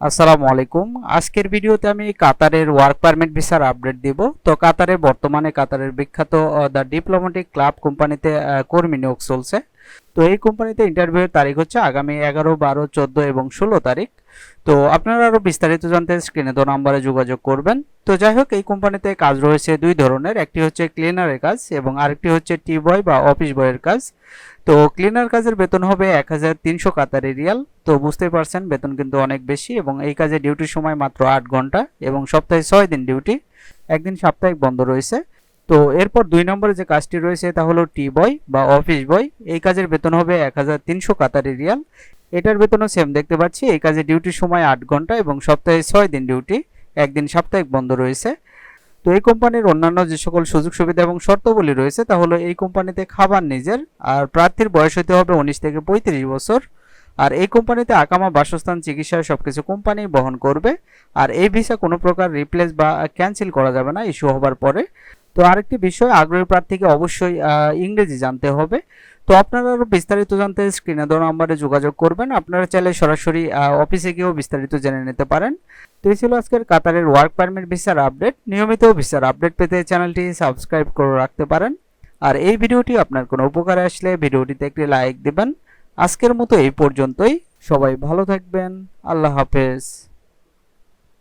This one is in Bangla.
আসসালামু আলাইকুম। আজকের ভিডিওতে আমি কাতারের ওয়ার্ক পারমিট ভিসার আপডেট দিব। তো কাতারে বর্তমানে কাতারের বিখ্যাত দ্য ডিপ্লোম্যাটিক ক্লাব কোম্পানিতে কর্মী নিয়োগ চলছে। তো এই কোম্পানিতে ইন্টারভিউয়ের তারিখ হচ্ছে আগামী এগারো, বারো, চোদ্দ এবং ষোলো তারিখ। তো আপনারা আরও বিস্তারিত জানতে স্ক্রিনে তো নাম্বারে যোগাযোগ করবেন। তো যাই হোক, এই কোম্পানিতে কাজ রয়েছে দুই ধরনের। একটি হচ্ছে ক্লিনারের কাজ এবং আরেকটি হচ্ছে টি বয় বা অফিস বয়ের কাজ। তো ক্লিনার কাজের বেতন হবে এক হাজার তিনশো কাতারি রিয়াল। তো বুঝতেই পারছেন, বেতন কিন্তু অনেক বেশি এবং এই কাজে ডিউটির সময় মাত্র আট ঘণ্টা এবং সপ্তাহে ছয় দিন ডিউটি একদিন সাপ্তাহিক বন্ধ রয়েছে। তো এরপর দুই নম্বরে যে কাজটি রয়েছে তা হলো টি বয় বা অফিস বয় এই কাজের বেতন হবে এক হাজার তিনশো কাতারি রিয়াল। এটার বেতনও সেম দেখতে পাচ্ছি। এই কাজে ডিউটির সময় আট ঘণ্টা এবং সপ্তাহে ছয় দিন ডিউটি একদিন সাপ্তাহিক বন্ধ রয়েছে। তো এই কোম্পানির অন্যান্য যে সকল সুযোগ সুবিধা এবং শর্তাবলী রয়েছে তা হলো এই কোম্পানিতে খাবার নিজের, আর প্রার্থীর বয়স হতে হবে উনিশ থেকে পঁয়ত্রিশ বছর। আর এই কোম্পানিতে আকামা বাসস্থান, চিকিৎসা সবকিছু কোম্পানি বহন করবে। আর এই ভিসা কোনো প্রকার রিপ্লেস বা ক্যান্সেল করা যাবে না ইস্যু হবার পরে। তো আরেকটি বিষয়, আগ্রহী প্রার্থীকে অবশ্যই ইংরেজি জানতে হবে। তো আপনারা আরও বিস্তারিত জানতে স্ক্রিনে দেওয়া নাম্বারে যোগাযোগ করবেন। আপনারা চাইলে সরাসরি অফিসে গিয়েও বিস্তারিত জেনে নিতে পারেন। তো এই ছিল আজকের কাতারের ওয়ার্ক পারমিট ভিসার আপডেট নিয়মিত ভিসার আপডেট পেতে চ্যানেলটি সাবস্ক্রাইব করে রাখতে পারেন। আর এই ভিডিওটি আপনার কোনো উপকারে আসলে ভিডিওটিতে একটি লাইক দিবেন। আজকের মতো এই পর্যন্তই। সবাই ভালো থাকবেন। আল্লাহ হাফেজ।